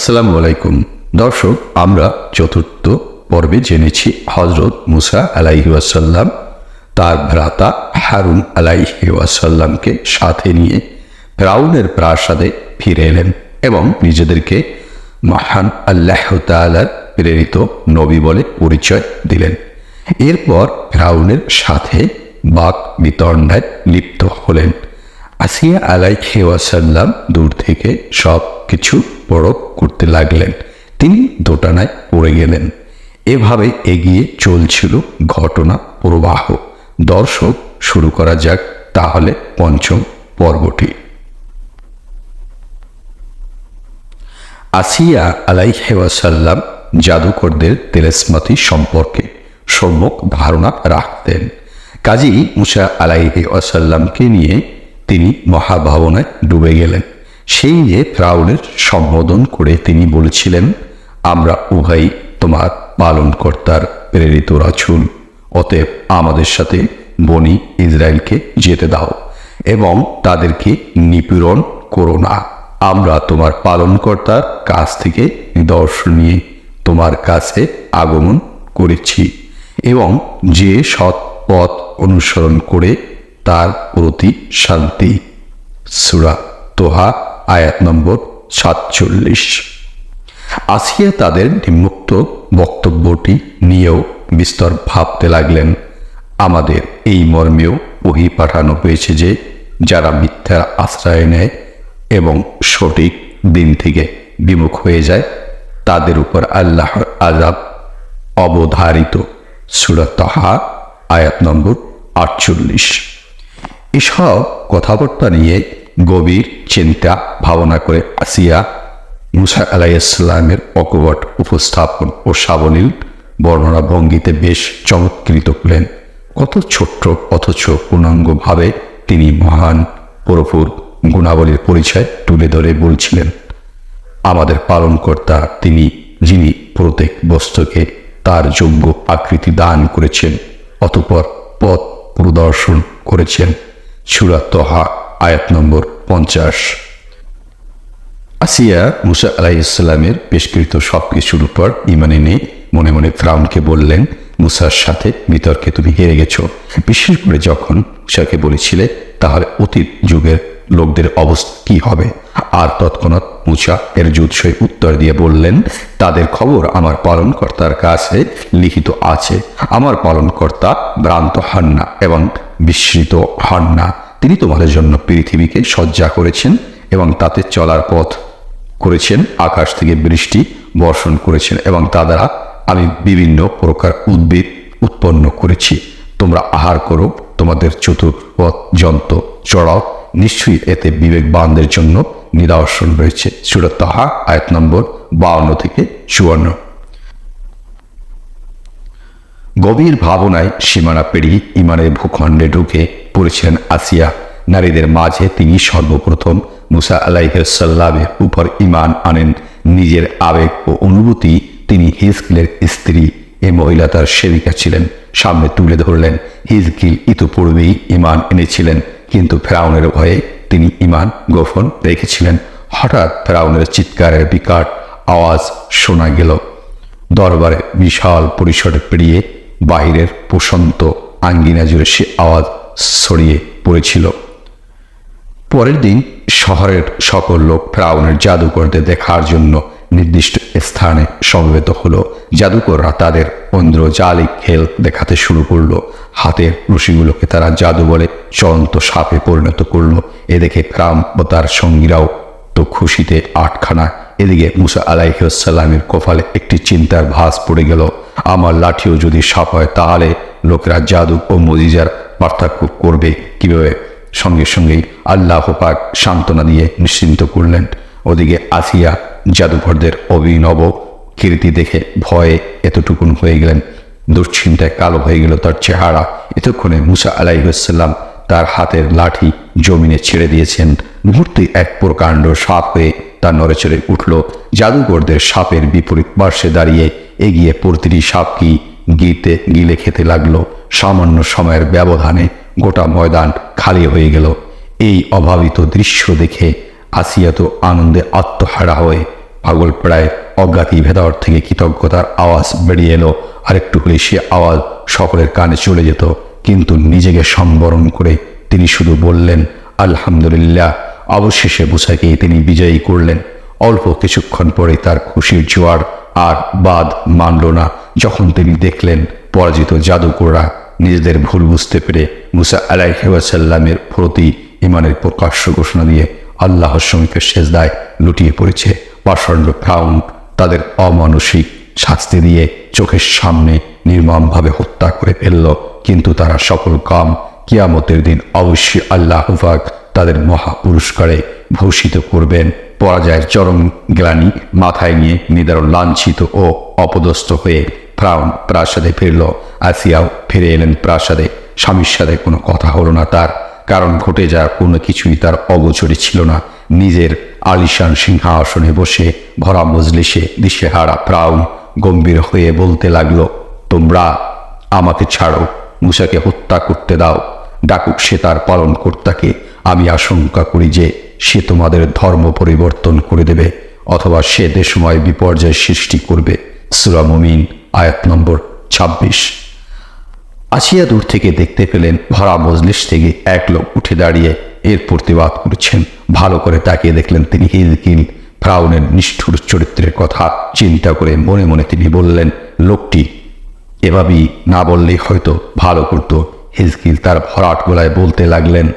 আসসালামু আলাইকুম। দর্শক, আমরা চতুর্থ পর্বে জেনেছি হজরত মুসা আলাইহি ওয়াসাল্লাম, তার ভ্রাতা হারুন আলাইহি ওয়াসাল্লামকে সাথে নিয়ে রাউনের প্রাসাদে ফিরে এলেন এবং নিজেদেরকে মহান আল্লাহ তাআলার প্রেরিত নবী বলে পরিচয় দিলেন। এরপর রাউনের সাথে বাক বিতণ্ডায় লিপ্ত হলেন। আসিয়া আলাই ওয়াসাল্লাম দূর থেকে সব কিছু পরখ করতে লাগলেন। তিনি দোটানায় পড়ে গেলেন। এভাবে এগিয়ে চলছিল ঘটনা প্রবাহ। দর্শক, শুরু করা যাক তাহলে পঞ্চম পর্বটি। আসিয়া আলাইহি ওয়াসাল্লাম জাদুকরদের তেলেসমাতি সম্পর্কে সম্যক ধারণা রাখতেন। কাজী মুসা আলাইহি ওয়াসাল্লামকে নিয়ে তিনি মহাভাবনায় ডুবে গেলেন। সেই যে ফ্রাউনের সম্বোধন করে তিনি বলেছিলেন, আমরা উভয়ই তোমার পালনকর্তার প্রেরিত রাছুল অতএব আমাদের সাথে বনি ইসরায়েলকে যেতে দাও এবং তাদেরকে নিপীড়ন করো না। আমরা তোমার পালনকর্তার কাছ থেকে নিদর্শন নিয়ে তোমার কাছে আগমন করেছি এবং যে সৎ পথ অনুসরণ করে তার প্রতি শান্তি। সুরা তোহা আয়াত নম্বর সাতচল্লিশ। আসিয়া তাদের নিম্মুক্ত বক্তব্যটি নিয়েও বিস্তর ভাবতে লাগলেন। আমাদের এই মর্মেও ওহি পাঠানো হয়েছে যে, যারা মিথ্যার আশ্রয় নেয় এবং সঠিক দিন থেকে বিমুখ হয়ে যায়, তাদের উপর আল্লাহর আজাব অবধারিত। সুরতহা আয়াত নম্বর আটচল্লিশ। এসব কথাবার্তা নিয়ে গভীর চিন্তা, ভাবনা করে আসিয়া মুসা আলাইসাল্লামের অকবট উপস্থাপন ও সাবলীল বর্ণনা ভঙ্গিতে বেশ চমৎকৃত করলেন কত ছোট্ট অথচ পূর্ণাঙ্গভাবে তিনি মহান পুরোপুর গুণাবলীর পরিচয় তুলে ধরে বলছিলেন। আমাদের পালনকর্তা তিনি, যিনি প্রত্যেক বস্তুকে তার যোগ্য আকৃতি দান করেছেন, অতপর পথ প্রদর্শন করেছেন। সুরা তহা আয়াত নম্বর পঞ্চাশ। আসিয়া মুসা আলাইসাল্লামের পেশকৃত সব কিছুর উপর ইমানে নিয়ে মনে মনে ফ্রাউনকে বললেন, মুসার সাথে বিতর্কে তুমি হেরে গেছো। বিশেষ করে যখন মুসাকে বলেছিলে তাহলে অতীত যুগের লোকদের অবস্থা কি হবে? আর তৎক্ষণাৎ মুসা এর জুৎসই উত্তর দিয়ে বললেন, তাদের খবর আমার পালনকর্তার কাছে লিখিত আছে। আমার পালনকর্তা ভ্রান্ত হন না এবং বিস্মৃত হন না। তিনি তোমাদের জন্য পৃথিবীকে সজ্জা করেছেন এবং তাতে চলার পথ করেছেন, আকাশ থেকে বৃষ্টি বর্ষণ করেছেন এবং তা দ্বারা আমি বিভিন্ন প্রকার উদ্ভিদ উৎপন্ন করেছি। তোমরা আহার করো, তোমাদের চতুর্পথ যন্ত্র চড়াও, নিশ্চয়ই এতে বিবেকবানদের জন্য নিদর্শন রয়েছে। সুরতহা আয়াত নম্বর বাউন্ন থেকে চুয়ান্ন। গভীর ভাবনায় সীমানা পেরিয়ে ইমানের ভূখণ্ডে ঢুকে পড়েছিলেন আসিয়া, নারীদের মাঝে তিনি সর্বপ্রথম মুসা আলাইসাল্লামের উপর ইমান আনেন। নিজের আবেগ ও অনুভূতি তিনি হিজকিলের স্ত্রী এ মহিলা তার সেবিকা ছিলেন, সামনে তুলে ধরলেন। হিজকিল ইতোপূর্বেই ইমান এনেছিলেন, কিন্তু ফেরাউনের ভয়ে তিনি ইমান গোপন রেখেছিলেন। হঠাৎ ফেরাউনের চিৎকারের বিকাট আওয়াজ শোনা গেল। দরবারে বিশাল পরিসরে পেরিয়ে বাহিরের প্রশান্ত আঙ্গিনা জুড়ে সে আওয়াজ ছড়িয়ে পড়েছিল। পরের দিন শহরের সকল লোক ফ্রাউনের জাদুকরদের দেখার জন্য নির্দিষ্ট স্থানে সমবেত হলো। জাদুকররা তাদের জালিক খেল দেখাতে শুরু করল। হাতের রশিগুলোকে তারা জাদু বলে চলন্ত সাপে পরিণত করল। এ দেখে ফ্রাম ও তার সঙ্গীরাও তো খুশিতে আটখানা। এদিকে মুসা আলাইসাল্লামের কপালে একটি চিন্তার ভাস পড়ে গেল। আমার লাঠিও যদি সাপ হয় তাহলে লোকেরা জাদু ও মজিজার পার্থক্য করবে কীভাবে? সঙ্গে সঙ্গেই আল্লাহ পাক সান্ত্বনা দিয়ে নিশ্চিন্ত করলেন। ওদিকে আসিয়া জাদুঘরদের অভিনব কীর্তি দেখে ভয়ে এতটুকুন হয়ে গেলেন। দুশ্চিন্তায় কালো হয়ে গেল তার চেহারা। এতক্ষণে মুসা আলাইসাল্লাম তার হাতের লাঠি জমিনে ছেড়ে দিয়েছেন। মুহূর্তে এক প্রকাণ্ড সাপ হয়ে তার নড়েচড়ে উঠল। জাদুঘরদের সাপের বিপরীত পার্শ্বে দাঁড়িয়ে এগিয়ে প্রতিটি সাপকি গিতে গিলে খেতে লাগল। সামান্য সময়ের ব্যবধানে গোটা ময়দান খালি হয়ে গেল। এই অভাবিত দৃশ্য দেখে আসিয়া তো আনন্দে আত্মহারা হয়ে পাগল প্রায় অজ্ঞাতি ভেতর থেকে কৃতজ্ঞতার আওয়াজ বেরিয়ে এলো। আরেকটু হলে সে আওয়াজ সকলের কানে চলে যেত, কিন্তু নিজেকে সম্বরণ করে তিনি শুধু বললেন, আলহামদুলিল্লাহ। অবশেষে মুসাকে তিনি বিজয়ী করলেন। অল্প কিছুক্ষণ পরে তার খুশির জোয়ার আর বাদ মানল না। যখন তিনি দেখলেন পরাজিত জাদুকররা নিজেদের ভুল বুঝতে পেরে মুসা আলাইসাল্লামের প্রতি ইমানের প্রকাশ্য ঘোষণা দিয়ে আল্লাহর সঙ্গে শেষদায় লুটিয়ে পড়েছে। পাষণ্ড ফ্রাউন তাদের অমানসিক শাস্তি দিয়ে চোখের সামনে নির্মমভাবে হত্যা করে ফেলল। কিন্তু তারা সকল কাম কিয়ামতের দিন অবশ্যই আল্লাহ পাক তাদের মহা পুরস্কারে ভূষিত করবেন। পরাজয়ের চরম গ্লানি মাথায় নিয়ে নিদারুণ লাঞ্ছিত ও অপদস্থ হয়ে ফ্রাউন প্রাসাদে ফিরল। আসিয়াও ফিরে এলেন প্রাসাদে। স্বামীর সাথে কোনো কথা হলো না তার। কারণ ঘটে যাওয়ার কোনো কিছুই তার অগোচরে ছিল না। নিজের আলিশান সিংহাসনে বসে ভরা মজলিসে দিশেহারা প্রাউন গম্ভীর হয়ে বলতে লাগল, তোমরা আমাকে ছাড়ো, মুসাকে হত্যা করতে দাও। ডাকুক সে তার পালন কর্তাকে। আমি আশঙ্কা করি যে সে তোমাদের ধর্ম পরিবর্তন করে দেবে, অথবা সে দেশময় বিপর্যয় সৃষ্টি করবে। সুরা মুমিন আয়াত নম্বর ছাব্বিশ। আসিয়া দূর থেকে দেখতে পেলেন ভরা মজলিস থেকে এক লোক উঠে দাঁড়িয়ে এর প্রতিবাদ করছেন। ভালো করে তাকিয়ে দেখলেন তিনি হিলকিল ফ্রাউনের নিষ্ঠুর চরিত্রের কথা। চিন্তা করে মনে মনে তিনি বললেন, লোকটি এভাবেই না বললেই হয়তো ভালো করতো। হিজকিল তার ভরাট গলায় বলতে লাগলেন,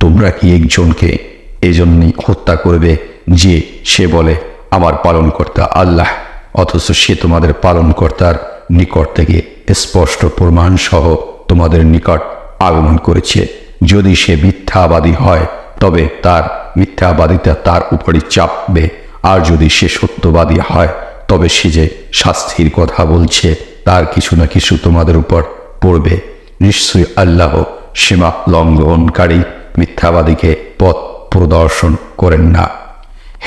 তোমরা কি একজনকে এজন্যই হত্যা করবে যে সে বলে, আমার পালনকর্তা আল্লাহ? অথচ সে তোমাদের পালনকর্তার নিকট থেকে স্পষ্ট প্রমাণ সহ তোমাদের নিকট আগমন করেছে। যদি সে মিথ্যাবাদী হয়, তবে তার মিথ্যাবাদিতা তার উপরই চাপবে। আর যদি সে সত্যবাদী হয়, তবে সে যে শাস্তির কথা বলছে, তার কিছু না কিছু তোমাদের উপর পড়বে। নিশ্চয়ই আল্লাহ সীমা লঙ্ঘনকারী মিথ্যাবাদীকে পথ প্রদর্শন করেন না।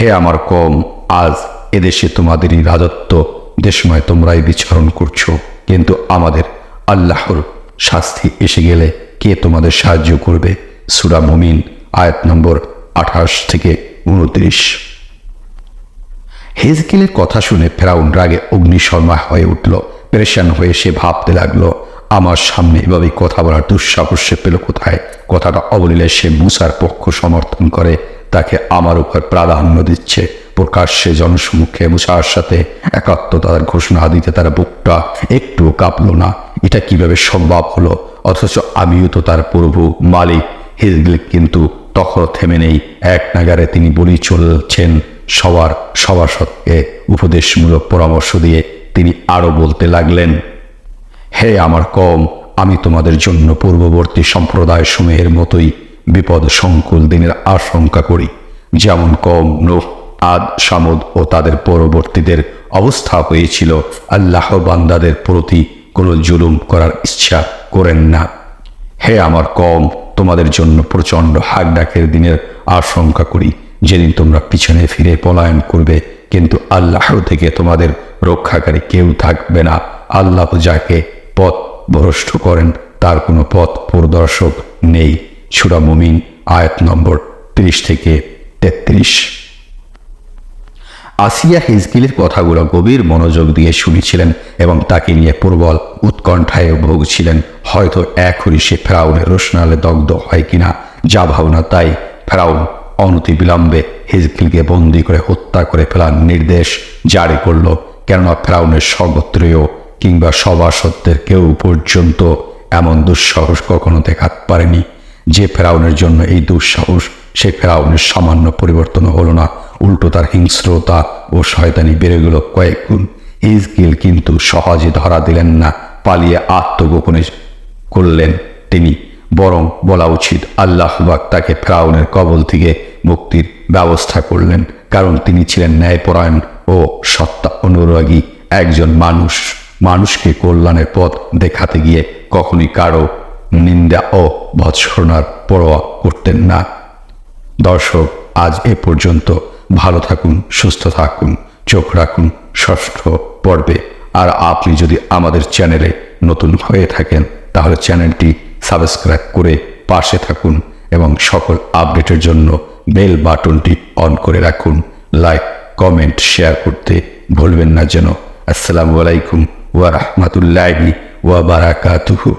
হে আমার কম আজ এদেশে তোমাদেরই রাজত্ব দেশময় তোমরাই বিচরণ করছ। কিন্তু আমাদের আল্লাহর শাস্তি এসে গেলে কে তোমাদের সাহায্য করবে? সুরা মুমিন, আয়াত নম্বর আঠাশ থেকে উনত্রিশ। হেজকিলের কথা শুনে ফেরাউন রাগে অগ্নিশর্মা হয়ে উঠল। পেরেশান হয়ে সে ভাবতে লাগল, আমার সামনে এভাবে কথা বলার দুঃসাহস সে পেল কোথায়? কথাটা অবলীলে সে মুসার পক্ষ সমর্থন করে, তাকে আমার উপর প্রাধান্য দিচ্ছে। প্রকাশ্যে জনসমুখে মুসার সাথে একাত্মতার ঘোষণা দিতে তার বুকটা একটু কাঁপলো না। এটা কীভাবে সম্ভব হলো? অথচ আমিও তো তার প্রভু মালিক। হিজগিল কিন্তু তখন থেমে নেই। এক নাগারে তিনি বলি চলছেন সবার সভাসদকে উপদেশমূলক পরামর্শ দিয়ে তিনি আরও বলতে লাগলেন, হে আমার কম, আমি তোমাদের জন্য পূর্ববর্তী সম্প্রদায় সমূহের মতোই বিপদ সংকুল দিনের আশঙ্কা করি। যেমন কম নোহ আদ, সামুদ ও তাদের পরবর্তীদের অবস্থা হয়েছিল আল্লাহ বান্দাদের প্রতি কোনো জুলুম করার ইচ্ছা করেন না। হে আমার কম তোমাদের জন্য প্রচণ্ড হাক ডাকের দিনের আশঙ্কা করি। যেদিন তোমরা পিছনে ফিরে পলায়ন করবে, কিন্তু আল্লাহ থেকে তোমাদের রক্ষাকারী কেউ থাকবে না। আল্লাহ যাকে পথ ভ্রষ্ট করেন, তার কোনো পথ প্রদর্শক নেই। সুরা মুমিন, আয়াত নম্বর ত্রিশ থেকে তেত্রিশ। আসিয়া হিজকিলের কথাগুলো গভীর মনোযোগ দিয়ে শুনেছিলেন এবং তাকে নিয়ে প্রবল উৎকণ্ঠায় ভুগছিলেন। হয়তো এখনই সে ফেরাউনের রোশনালে দগ্ধ হয় কিনা, যা ভাবনা তাই ফেরাউন অনতি বিলম্বে হিজকিলকে বন্দি করে হত্যা করে ফেলার নির্দেশ জারি করল, কেননা ফেরাউনের সর্বত্রীয় কিংবা সভাসত্বের কেউ পর্যন্ত এমন দুঃসাহস কখনো দেখাতে পারেনি। যে ফেরাউনের জন্য এই দুঃসাহস, সে ফেরাউনের সামান্য পরিবর্তন হলো না। উল্টো তার হিংস্রতা ও শয়তানি বেড়ে গেল কয়েক গুণ। ইজকিল কিন্তু সহজে ধরা দিলেন না, পালিয়ে আত্মগোপনে করলেন তিনি। বরং বলা উচিত আল্লাহবাক তাকে ফেরাউনের কবল থেকে মুক্তির ব্যবস্থা করলেন, কারণ তিনি ছিলেন ন্যায়পরায়ণ ও সত্তা অনুরাগী একজন মানুষ। মানুষকে কল্যাণের পথ দেখাতে গিয়ে কখনই কারও নিন্দা ও ভৎসনার পরোয়া করতেন না। দর্শক, আজ এ পর্যন্ত ভালো থাকুন, সুস্থ থাকুন, চোখ রাখুন, ষষ্ঠ পর্বে। আর আপনি যদি আমাদের চ্যানেলে নতুন হয়ে থাকেন, তাহলে চ্যানেলটি সাবস্ক্রাইব করে পাশে থাকুন এবং সকল আপডেটের জন্য বেল বাটনটি অন করে রাখুন। লাইক, কমেন্ট, শেয়ার করতে ভুলবেন না যেন। আসসালামু আলাইকুম ওয়া রাহমাতুল্লাহি ওয়া বারাকাতুহু।